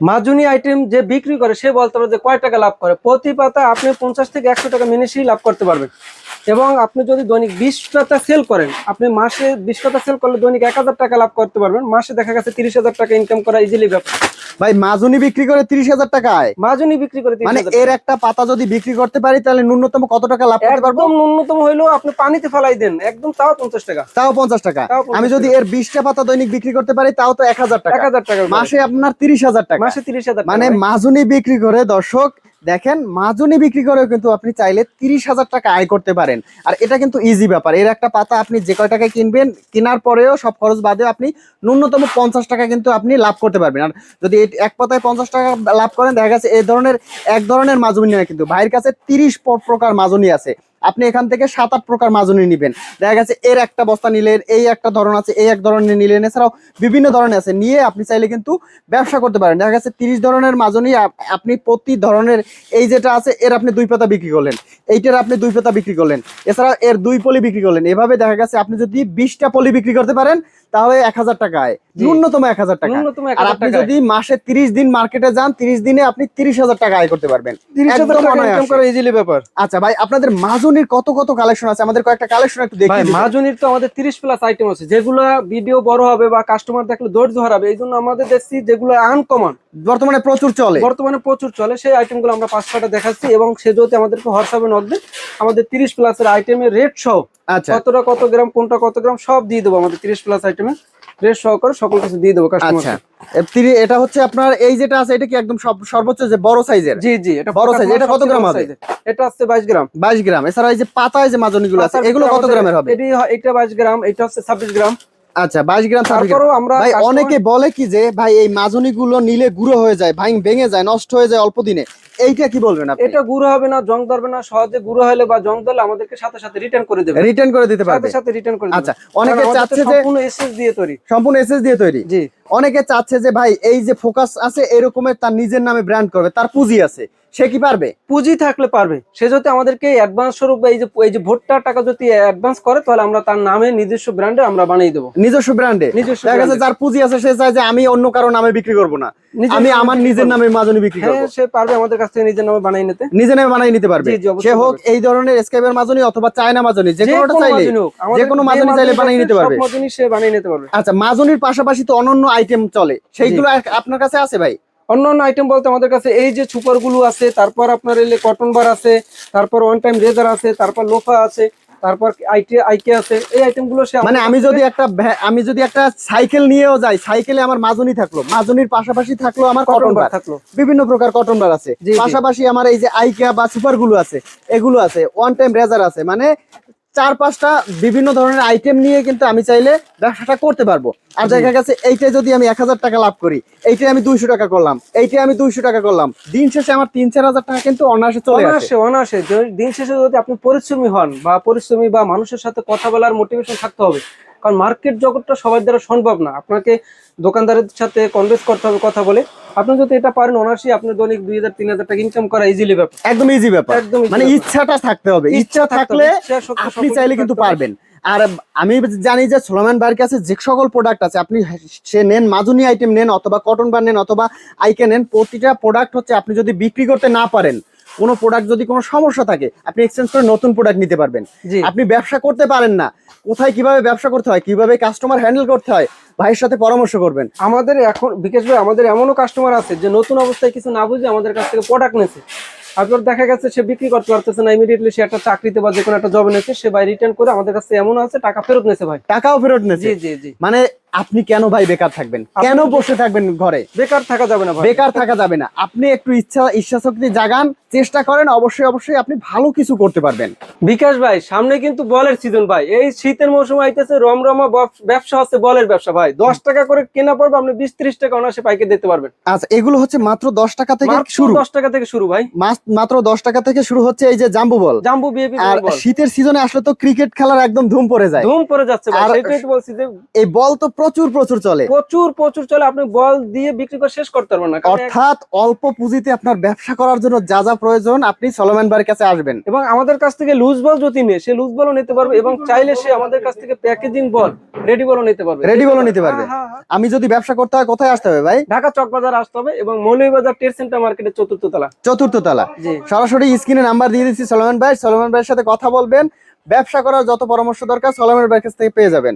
মাজুনি item যে বিক্রি করে সে বলতে পারে যে কয় টাকা লাভ করে? প্রতি পাতা আপনি পঞ্চাশ থেকে একশো টাকা মিনিশেই লাভ করতে পারবেন। এবং আপনি যদি দৈনিক বিশ পাতা সেল করেন আপনি মাসে বিশ পাতা সেল করলে দৈনিক এক হাজার টাকা লাভ করতে পারবেন। মাসে দেখা গেছে তিরিশ হাজার টাকা ইনকাম করা ইজিলি ব্যাপার। ভাই মাজুনি বিক্রি করে তিরিশ হাজার টাকায় মাজুনি বিক্রি করে মানে এর একটা পাতা যদি বিক্রি করতে পারি তাহলে ন্যূনতম কত টাকা লাভ করতে পারব? ন্যূনতম হইলেও আপনি পানিতে ফেলাই দেন। একদম তাও পঞ্চাশ টাকা। তাও পঞ্চাশ টাকা। আমি যদি এর বিশটা পাতা দৈনিক বিক্রি করতে পারি তাও তো এক হাজার টাকা। এক হাজার টাকা মাসে আপনার তিরিশ হাজার টাকা। মাসে তিরিশ হাজার মানে। মাজুনি বিক্রি করে দর্শক দেখেন মাজুনি বিক্রি করেও কিন্তু আপনি চাইলে তিরিশ হাজার টাকা আয় করতে পারেন। আর এটা কিন্তু ইজি ব্যাপার। এর একটা পাতা আপনি যে কয় টাকায় কিনবেন কেনার পরেও সব খরচ বাদেও আপনি ন্যূনতম পঞ্চাশ টাকা কিন্তু আপনি লাভ করতে পারবেন। আর যদি এক পাতায় পঞ্চাশ টাকা লাভ করেন দেখা গেছে এই ধরনের এক ধরনের মাজুনি নয় কিন্তু ভাইয়ের কাছে তিরিশ প্রকার মাজুনি আছে। আপনি এখান থেকে সাত, আট প্রকার মাজুনি নেবেন। দেখা গেছে, এর একটা বস্তা নিলেন, এই একটা ধরন আছে, এই এক ধরনের নিলেন। এছাড়াও বিভিন্ন ধরনের আছে। নিয়ে আপনি চাইলে কিন্তু ব্যবসা করতে পারেন। দেখা গেছে, তিরিশ ধরনের মাজুনি আপনি প্রতি ধরনের এই যেটা আছে, এর আপনি দুই পাতা বিক্রি করলেন। এইটার আপনি দুই পাতা বিক্রি করলেন। এছাড়া এর দুই পলি বিক্রি করলেন। এভাবে দেখা গেছে, আপনি যদি বিশটা পলি বিক্রি করতে পারেন তাহলে এক হাজার টাকা আয় ন্যূনতম এক হাজার টাকা। আর আপনি যদি মাসে তিরিশ দিন মার্কেটে যান তিরিশ দিনে আপনি তিরিশ হাজার টাকা আয় করতে পারবেন। ইজিলি ব্যাপার। আচ্ছা ভাই আপনাদের মাজুনির কত কত কালেকশন আছে? আমাদের কয়েকটা কালেকশন একটু দিবেন। মাজুনির তো আমাদের তিরিশ প্লাস আইটেম আছে। যেগুলো ভিডিও বড় হবে বা কাস্টমার দেখলে ধৈর্য হারাবে এই জন্য আমাদের দেখছি যেগুলো আনকমন বর্তমানে প্রচুর চলে। বর্তমানে প্রচুর চলে। সেই আইটেমগুলো আমরা পাঁচ ছটা দেখাচ্ছি এবং সে যদি আমাদেরকে হোয়াটসঅ্যাপে নক দেয় আমাদের তিরিশ প্লাসের আইটেমের রেট সহ আচ্ছা। কতটা কত গ্রাম কোনটা কত গ্রাম সব দিয়ে দেবো আমাদের তিরিশ প্লাস আইটেমের রেট সহকারে সকল কিছু দিয়ে দেবো আচ্ছা। এটা হচ্ছে আপনার এই যেটা আছে এটা কি একদম সর্বোচ্চ যে বড় সাইজের জি জি এটা বড় মাল এটা কত গ্রাম হবে? এটা হচ্ছে বাইশ গ্রাম। বাইশ গ্রাম। এছাড়া এই যে পাতায় যে মাজনিগুলো আছে এগুলো কত গ্রামের হবে? এটি এটা বাইশ গ্রাম এটা হচ্ছে ছাব্বিশ গ্রাম। আচ্ছা বাইশ গ্রাম তারপরেও আমরা ভাই অনেকে বলে কি যে ভাই এই মাজনি গুলো নিলে গুঁড়ো হয়ে যায় ভাই ভেঙে যায় নষ্ট হয়ে যায় অল্প দিনে। এইটা কি বলবেন আপনি? এটা গুঁড়ো হবে না জং ধরবে না সহজে গুঁড়ো হলে বা জং ধরলে আমাদেরকে সাথে সাথে রিটার্ন করে দেবে। রিটার্ন করে দিতে পারবে। সাথে সাথে রিটার্ন করে দেবে। আচ্ছা অনেকে চাচ্ছে যে সম্পূর্ণ এসএস দিয়ে তৈরি। সম্পূর্ণ এসএস দিয়ে তৈরি। জি। অনেকে চাচ্ছে যে ভাই এই যে ফোকাস আছে এরকমের তার নিজের নামে ব্র্যান্ড করবে তার পুঁজি আছে। সে কি পারবে? পুঁজি থাকলে পারবে। সে যদি আমাদেরকে অ্যাডভান্স স্বরূপ এই যে এই যে ভোটটা টাকা যদি অ্যাডভান্স করে তাহলে আমরা তার নামে নিজস্ব ব্র্যান্ডে আমরা বানিয়ে দেবো। নিজস্ব ব্র্যান্ডে নিজস্ব দেখা এ। যার পুঁজি আছে সে চায় যে আমি অন্য কারও নামে বিক্রি করব না। আমি আমার নিজের করব। নামে মাজনি বিক্রি করব। হ্যাঁ সে পারবে আমাদের কাছ থেকে নিজের নামে বানিয়ে নিতে। নিজের নামে বানিয়ে নিতে পারবে। সে হোক এই ধরনের স্কেপের মাজনি অথবা চায়না মাজনি যে কোনোটা কোনো চাইলে যে কোনো মাজনি চাইলে বানিয়ে নিতে পারবে। সব মাজনি সে বানিয়ে নিতে পারবে। আচ্ছা মাজনির পাশাপাশি তো অনন্য আইটেম চলে। সেইগুলো আপনার কাছে আছে ভাই? অন্য অন্য আইটেম বলতে আমাদের কাছে এই যে সুপারগুলো আছে তারপর আপনার এলে কটন বার আছে তারপর ওয়ান টাইম রেজার আছে তারপর লোফা আছে তারপর আইটি আইকে আছে এই আইটেমগুলো সে মানে আমি যদি একটা আমি যদি একটা সাইকেল নিয়েও যাই সাইকেলে আমার মাজনি থাকল। মাজনির পাশাপাশি থাকল আমার কটন বার থাকল। বিভিন্ন প্রকার কটন বার আছে। পাশাপাশি আমার এই যে আইকিয়া বা সুপারগুলো আছে এগুলো আছে। ওয়ান টাইম রেজার আছে। মানে চার পাঁচটা বিভিন্ন ধরনের আইটেম নিয়ে কিন্তু আমি চাইলে ব্যবসাটা করতে পারব। আর দেখা গেছে এইটা যদি আমি এক হাজার টাকা লাভ করি, এইটাই আমি দুইশো টাকা করলাম, এইটাই আমি দুইশো টাকা করলাম, দিন শেষে আমার তিন চার হাজার টাকা কিন্তু অনায়াসে চলে আসে। অনায়াসে দিন শেষে যদি আপনি পরিশ্রমী হন বা পরিশ্রমী বা মানুষের সাথে কথা বলার মোটিভেশন থাকতে হবে কারণ মার্কেট জগৎটা সবার দ্বারা সম্ভব না। আপনাকে দোকানদারের সাথে কনভেন্স করতে হবে কথা বলে। আপনি যদি এটা পারেন অনায়াসই আপনি দৈনিক দুই হাজার তিন হাজার টাকা ইনকাম করা ইজিলি ব্যাপার একদম ইজি ব্যাপার। একদম মানে ইচ্ছাটা থাকতে হবে। ইচ্ছা থাকলে আপনি চাইলে কিন্তু পারবেন। আর আমি জানি যে সোলামান বাড়ির কাছে যে সকল প্রোডাক্ট আছে আপনি সে নেন মাজুনি আইটেম নেন অথবা কটন বার নেন অথবা আইকে নেন প্রতিটা প্রোডাক্ট হচ্ছে আপনি যদি বিক্রি করতে না পারেন কোনো প্রোডাক্ট যদি কোনো সমস্যা থাকে আপনি এক্সচেঞ্জ করে নতুন প্রোডাক্ট নিতে পারবেন। আপনি ব্যবসা করতে পারেন না। কোথায় কীভাবে ব্যবসা করতে হয় কীভাবে কাস্টমার হ্যান্ডেল করতে হয় ভাইয়ের সাথে পরামর্শ করবেন। আমাদের এখন বিকাশ ভাই আমাদের এমনও কাস্টমার আছে যে নতুন অবস্থায় কিছু না বুঝে আমাদের কাছ থেকে প্রোডাক্ট নিয়েছে। তারপর দেখা গেছে সে বিক্রি করতে পারতেছে না ইমিডিয়েটলি সে একটা চাকরিতে বা যে কোনো একটা জব নিয়েছে সে ভাই রিটার্ন করে আমাদের কাছে এমন আছে টাকা ফেরত নিয়েছে ভাই। টাকাও ফেরত নেছে জি জি জি। মানে আপনি কেন ভাই বেকার থাকবেন? কেন বসে থাকবেন ঘরে? বেকার থাকা যাবে না বেকার থাকা যাবে না। আপনি একটু ইচ্ছা ইচ্ছা শক্তি জাগান চেষ্টা করেন অবশ্যই অবশ্যই আপনি ভালো কিছু করতে পারবেন। বিকাশ ভাই সামনে কিন্তু বলের সিজন ভাই। এই শীতের মৌসুমে আইতেছে রমরমা ব্যবসা হচ্ছে বলের ব্যবসা ভাই। দশ টাকা করে কেনা পড়বে আপনি বিশ ত্রিশ টাকা অনাসে পাইকে দিতে পারবেন। আচ্ছা এগুলো হচ্ছে মাত্র দশ টাকা থেকে শুরু। দশ টাকা থেকে শুরু ভাই। মাত্র দশ টাকা থেকে শুরু হচ্ছে এই যে জাম্বু বল। জাম্বু আর শীতের সিজনে আসলে তো ক্রিকেট খেলার একদম ধুম পড়ে যায়। ধুম পড়ে যাচ্ছে ভাই সেটাই তো বলছি যে এই বল তো প্রচুর প্রচুর চলে। প্রচুর প্রচুর চলে আপনি বল দিয়ে বিক্রি করে শেষ করতে পারবেন না অর্থাৎ অল্প পুঁজিতে আপনার ব্যবসা করার জন্য যা যা প্রয়োজন আপনি সলোমন ভাইয়ের কাছে আসবেন। এবং আমাদের কাছ থেকে লুজ বল যদি নেয় সে লুজ বলও নিতে পারবে এবং চাইলে সে আমাদের কাছ থেকে প্যাকেজিং বল রেডি বলও নিতে পারবে। Ready বলও নিতে পারবে? হ্যাঁ, হ্যাঁ, হ্যাঁ। আমি যদি ব্যবসা করতে হয় কোথায় আসতে হবে ভাই? ঢাকা চক বাজার আসতে হবে এবং মৌলভীবাজার ট্রেড সেন্টার মার্কেটের চতুর্থ তলা। চতুর্থ তলা সরাসরি স্ক্রিনে নাম্বার দিয়ে দিচ্ছি সলোমন ভাই। সলোমন ভাইয়ের সাথে কথা বলবেন। ব্যবসা করার যত পরামর্শ দরকার সলোমন ভাইয়ের কাছ থেকে পেয়ে যাবেন।